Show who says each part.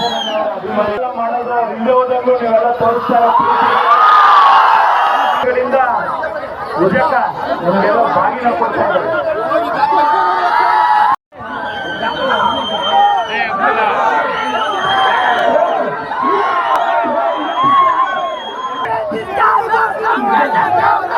Speaker 1: ಮಾಡೋದು ಇಲ್ಲೇ ಹೋದಂಗೂ ನೀವೆಲ್ಲ ತೋರಿಸ್ತಾ ಬಾಗಿನ ಕೊಡ್ತಾ ಇದ್ದಾರೆ. ಹಾಕ್ಬೇಡ,